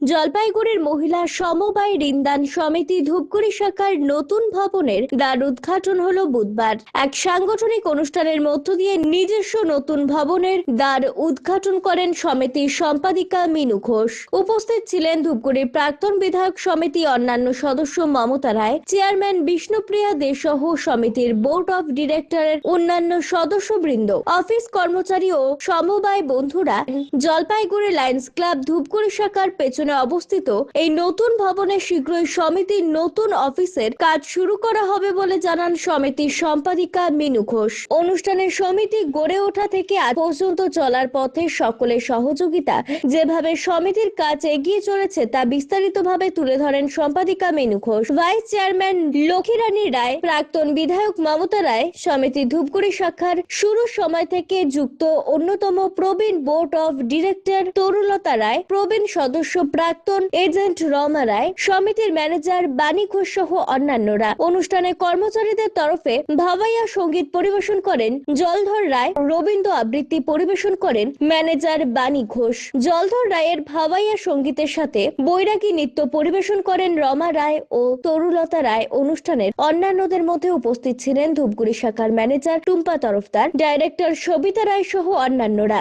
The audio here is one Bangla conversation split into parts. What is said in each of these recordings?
জলপাইগুড়ির মহিলা সমবায় ঋণদান সমিতি ধূপগুড়ি শাখার নতুন ভবনের দ্বার উদ্ঘাটন হলো বুধবার। এক সাংগঠনিক অনুষ্ঠানের মধ্য দিয়ে নিজস্ব নতুন ভবনের দ্বার উদ্ঘাটন করেন সমিতির সম্পাদিকা মিনু ঘোষ। উপস্থিত ছিলেন ধূপগুড়ির প্রাক্তন বিধায়ক সমিতি অন্যান্য সদস্য মমতা রায়, চেয়ারম্যান বিষ্ণুপ্রিয়া দে সহ সমিতির বোর্ড অফ ডিরেক্টরের অন্যান্য সদস্যবৃন্দ। অফিস কর্মচারী ও সমবায় বন্ধুরা জলপাইগুড়ি লায়ন্স ক্লাব ধূপগুড়ি শাখার পেছনে অবস্থিত এই নতুন ভবনে শীঘ্রই সমিতির নতুন অফিসের কাজ শুরু করা হবে বলে জানান সমিতির সম্পাদিকা মিনু ঘোষ। অনুষ্ঠানে সমিতি গড়ে ওঠা থেকে আজ পর্যন্ত চলার পথে সকলের সহযোগিতা, যেভাবে সমিতির কাজ এগিয়ে চলেছে তা বিস্তারিতভাবে তুলে ধরেন সম্পাদিকা মিনু ঘোষ। ভাইস চেয়ারম্যান লক্ষ্মীরানী রায়, প্রাক্তন বিধায়ক মমতা রায়, সমিতি ধূপগুড়ি শাখার শুরুর সময় থেকে যুক্ত অন্যতম প্রবীণ board of director Tarulata Roy, প্রবীণ সদস্য প্রাক্তন এজেন্ট রমা রায়, সমিতির ম্যানেজার বাণী ঘোষ সহ অন্যান্যরা। অনুষ্ঠানে কর্মচারীদের তরফে ভাবাইয়া সংগীত পরিবেশন করেন জলধর রায়, রবীন্দ্র আবৃত্তি পরিবেশন করেন ম্যানেজার বাণী ঘোষ। জলধর রায়ের ভাবাইয়া সঙ্গীতের সাথে বৈরাগী নৃত্য পরিবেশন করেন রমা রায় ও তরুলতা রায়। অনুষ্ঠানের অন্যান্যদের মধ্যে উপস্থিত ছিলেন ধূপগুড়ি শাখার ম্যানেজার টুম্পা তরফদার, ডাইরেক্টর সবিতা রায় সহ অন্যান্যরা।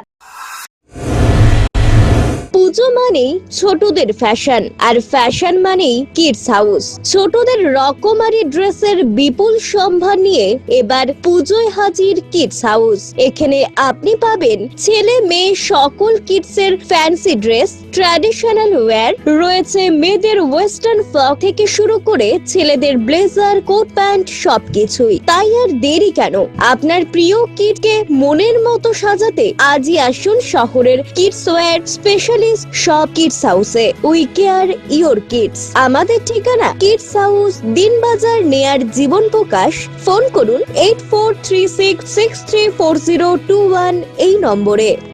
পুজো মানেই ছোটদের ফ্যাশন আর ফ্যাশন মানেই কিডস হাউস ছোটদের রকমারি ড্রেসের বিপুল সম্ভার নিয়ে এবার পুজোয় হাজির কিডস হাউস এখানে আপনি পাবেন ছেলে মেয়ে সকল কিডসের ফ্যান্সি ড্রেস ট্র্যাডিশনাল ওয়্যার রয়েছে মেয়েদের ওয়েস্টার্ন ফ্রক থেকে শুরু করে ছেলেদের ব্লেজার, কোট প্যান্ট, সবকিছুই। তাই আর দেরি কেন? আপনার প্রিয় কিডকে মনের মতো সাজাতে আজই আসুন শহরের কিডস ওয়্যার স্পেশালিস্ট সব কিডস হাউসে। We care your kids. আমাদের ঠিকানা kids house, Dinbazar near Jiban Prakash. Phone করুন eight four three six six three four zero two one এই নম্বরে।